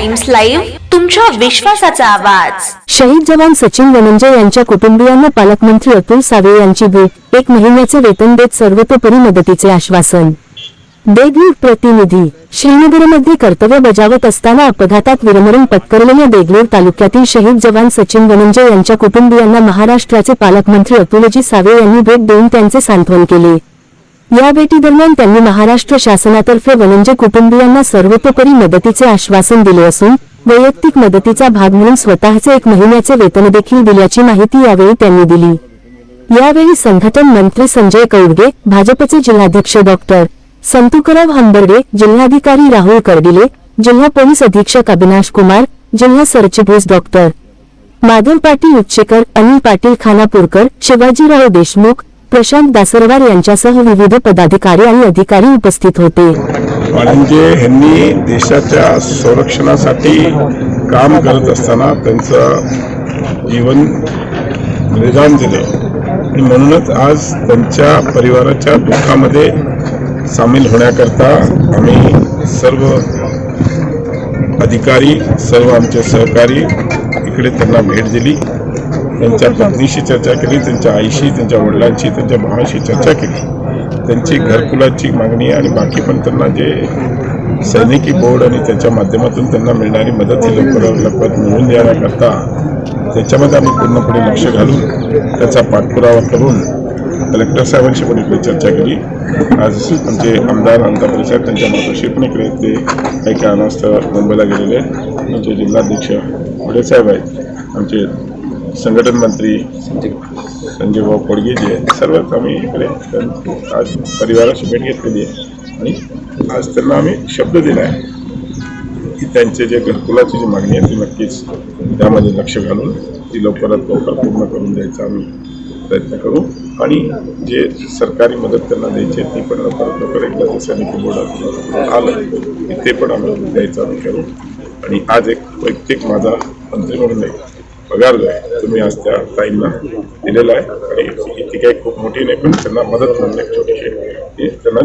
Times live तुमच्या विश्वासाचा आवाज. शहीद जवान सचिन वनंजे यांच्या कुटुंबियांना पालकमंत्री अतुल सावे यांची भेट. एक महिन्याचे वेतन देत सर्वतोपरी मदतीचे आश्वासन. देगलूर प्रतिनिधी. श्रीनगरमध्ये कर्तव्य बजावत असताना अपघातात विरमरण पत्करलेल्या देगलूर तालुक्यातील शहीद जवान सचिन वनंजय यांच्या कुटुंबियांना महाराष्ट्राचे पालकमंत्री अतुलजी सावे यांनी भेट देऊन त्यांचे सांत्वन केले. या भेटीदरम्यान त्यांनी महाराष्ट्र शासनातर्फे वनंजे कुटुंबियांना सर्वतोपरी मदतीचे आश्वासन दिले असून वैयक्तिक मदतीचा भाग म्हणून स्वतःचे एक महिन्याचे वेतन देखील दिल्याची माहिती यावेळी त्यांनी दिली. यावेळी संघटन मंत्री संजय कौडगे भाजपचे जिल्हाध्यक्ष डॉक्टर संतुकराव हंबर्डे जिल्हाधिकारी राहुल कर्डिले जिल्हा पोलीस अधीक्षक अविनाश कुमार जिल्हा सरचिटणीस डॉक्टर माधव पाटील उच्चेकर अनिल पाटील खानापूरकर शिवाजीराव देशमुख प्रशांत दासरवार यांच्यासह विविध पदाधिकारी आणि अधिकारी उपस्थित होते. म्हणजे ह्यांनी देशाच्या संरक्षणासाठी काम करत असताना त्यांचं जीवन बलिदान दिलं. आणि म्हणूनच आज त्यांच्या परिवाराच्या दुःखामध्ये सामील होण्याकरता आम्ही सर्व अधिकारी सर्व आमचे सहकारी इकडे त्यांना भेट दिली. त्यांच्या पत्नीशी चर्चा केली त्यांच्या आईशी त्यांच्या वडिलांशी त्यांच्या भावाशी चर्चा केली. त्यांची घरकुलाची मागणी आणि बाकी पण त्यांना जे सैनिकी बोर्ड आणि त्याच्या माध्यमातून त्यांना मिळणारी मदत ही लवकरात लवकर मिळवून देण्याकरता त्याच्यामध्ये आम्ही पूर्णपणे लक्ष घालून त्याचा पाठपुरावा करून कलेक्टर साहेबांशी पण इकडे चर्चा केली. आज आमचे आमदार अंतापुरी परिसर त्यांच्या मातोश्री पण इकडे ते काही कारणास्तव मुंबईला गेलेले आहेत. आमचे जिल्हाध्यक्ष वडे साहेब आहेत. आमचे संघटन मंत्री संजय भाऊ खोडगे जे आहेत सर्वच आम्ही इकडे आज परिवाराची भेट घेतलेली आहे. आणि आज त्यांना आम्ही शब्द दिला आहे की त्यांचे जे घरकुलाची जी मागणी आहे ती नक्कीच त्यामध्ये लक्ष घालून ती लवकरात लवकर पूर्ण करून द्यायचा आम्ही प्रयत्न करू. आणि जे सरकारी मदत त्यांना द्यायची आहे ती पण लवकरात लवकर एकदा सैनिकी बोर्डात आलं की ते पण आम्ही द्यायचं आम्ही करू आणि आज एक वैयक्तिक माझा मंत्री म्हणून एक पगार जो आहे तुम्ही आज त्या ताईंना दिलेला आहे. आणि ती काही खूप मोठी नाही पण त्यांना मदत म्हणून एक छोटीशी त्यांना